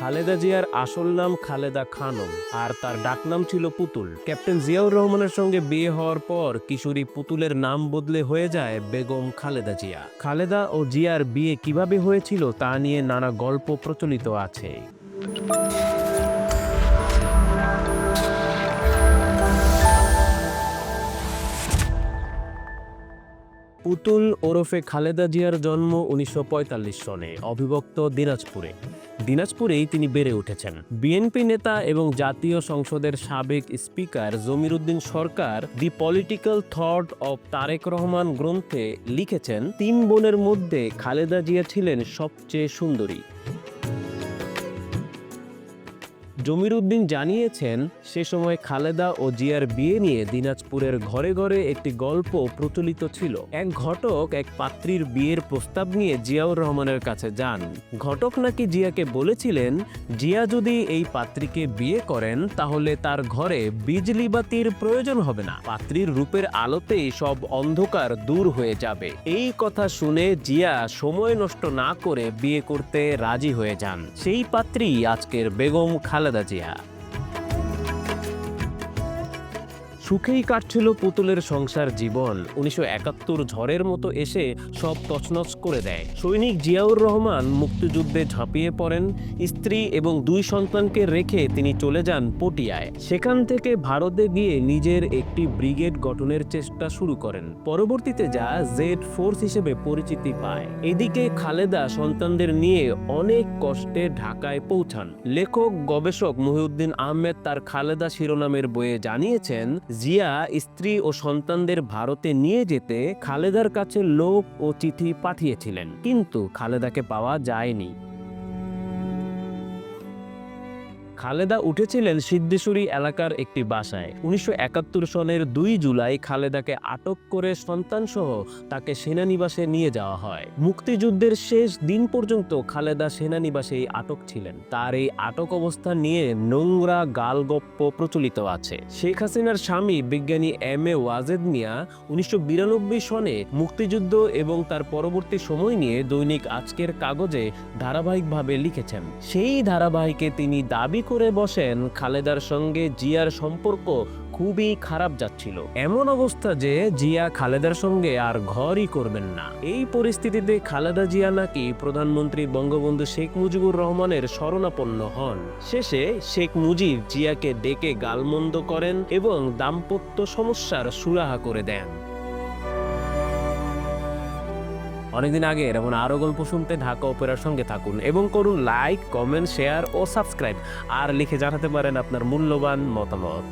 খালেদা জিয়ার আসল নাম খালেদা খানম, আর তার ডাকনাম ছিল পুতুল। ক্যাপ্টেন জিয়াউর রহমানের সঙ্গে বিয়ে হওয়ার পর কিশোরী পুতুলের নাম বদলে হয়ে যায় বেগম খালেদা জিয়া। খালেদা ও জিয়ার বিয়ে কীভাবে হয়েছিল তা নিয়ে নানা গল্প প্রচলিত আছে। পুতুল ওরফে খালেদা জিয়ার জন্ম উনিশশো পঁয়তাল্লিশ সনে, অবিভক্ত দিনাজপুরে। দিনাজপুরেই তিনি বেড়ে উঠেছেন। বিএনপি নেতা এবং জাতীয় সংসদের সাবেক speaker Jamiruddin Sarkar the political thought of Tarique Rahman গ্রন্থে লিখেছেন, তিন বোনের মধ্যে খালেদা জিয়া ছিলেন সবচেয়ে সুন্দরী। জমিরুদ্দিন জানিয়েছেন, সে সময় খালেদা ও জিয়ার বিয়ে নিয়ে দিনাজপুরের ঘরে ঘরে একটি গল্প প্রচলিত ছিল। এক ঘটক এক পাত্রীর বিয়ের প্রস্তাব নিয়ে জিয়াউর রহমানের কাছে যান। ঘটক নাকি জিয়াকে বলেছিলেন, জিয়া যদি এই পাত্রীকে বিয়ে করেন, তাহলে তার ঘরে বিজলি বাতির প্রয়োজন হবে না। পাত্রীর রূপের আলোতেই সব অন্ধকার দূর হয়ে যাবে। এই কথা শুনে জিয়া সময় নষ্ট না করে বিয়ে করতে রাজি হয়ে যান। সেই পাত্রী আজকের বেগম খালেদা জিয়া সুখেই কাটছিল পুতুলের সংসার জীবন। উনিশশো একাত্তর ঝড়ের মতো এসে সব তছনছ করে দেয়। সৈনিক জিয়াউর রহমান মুক্তিযুদ্ধে ঝাঁপিয়ে পড়েন। স্ত্রী এবং দুই সন্তানকে রেখে তিনি চলে যান পটিয়ায়। সেখান থেকে ভারতে গিয়ে নিজের একটি ব্রিগেড গঠনের চেষ্টা শুরু করেন। পরবর্তীতে যা জেড ফোর্স হিসেবে পরিচিতি পায়। এদিকে খালেদা সন্তানদের নিয়ে অনেক কষ্টে ঢাকায় পৌঁছান। লেখক গবেষক মহিউদ্দিন আহমেদ তার খালেদা শিরোনামের বইয়ে জানিয়েছেন জিয়া স্ত্রী ও সন্তানদের ভারতে নিয়ে যেতে খালেদার কাছে লোক ও চিঠি পাঠিয়েছিলেন, কিন্তু খালেদাকে পাওয়া যায়নি। খালেদা উঠেছিলেন সিদ্ধেশ্বরী এলাকার একটি বাসায়। উনিশশো একাত্তর সনের দুই জুলাই খালেদাকে আটক করে সন্তানসহ তাকে সেনানিবাসে নিয়ে যাওয়া হয়। মুক্তিযুদ্ধের শেষ দিন পর্যন্ত খালেদা সেনানিবাসেই আটক ছিলেন। তার এই আটক অবস্থা নিয়ে নোংরা গালগপ্প প্রচলিত আছে। শেখ হাসিনার স্বামী বিজ্ঞানী এম এ ওয়াজেদ মিয়া উনিশশো বিরানব্বই সনে মুক্তিযুদ্ধ এবং তার পরবর্তী সময় নিয়ে দৈনিক আজকের কাগজে ধারাবাহিকভাবে লিখেছেন। সেই ধারাবাহিকে তিনি দাবি করে বসেন, খালেদার সঙ্গে জিয়ার সম্পর্ক খুবই খারাপ যাচ্ছিল। এমন অবস্থা যে জিয়া খালেদার সঙ্গে আর ঘরই করবেন না। এই পরিস্থিতিতে খালেদা জিয়া নাকি প্রধানমন্ত্রী বঙ্গবন্ধু শেখ মুজিবুর রহমানের শরণাপন্ন হন। শেষে শেখ মুজিব জিয়াকে ডেকে গালমন্দ করেন এবং দাম্পত্য সমস্যার সুরাহা করে দেন। অনেকদিন আগে এমন আরও গল্প শুনতে ঢাকা অপেরার সঙ্গে থাকুন এবং করুন লাইক, কমেন্ট, শেয়ার ও সাবস্ক্রাইব। আর লিখে জানাতে পারেন আপনার মূল্যবান মতামত।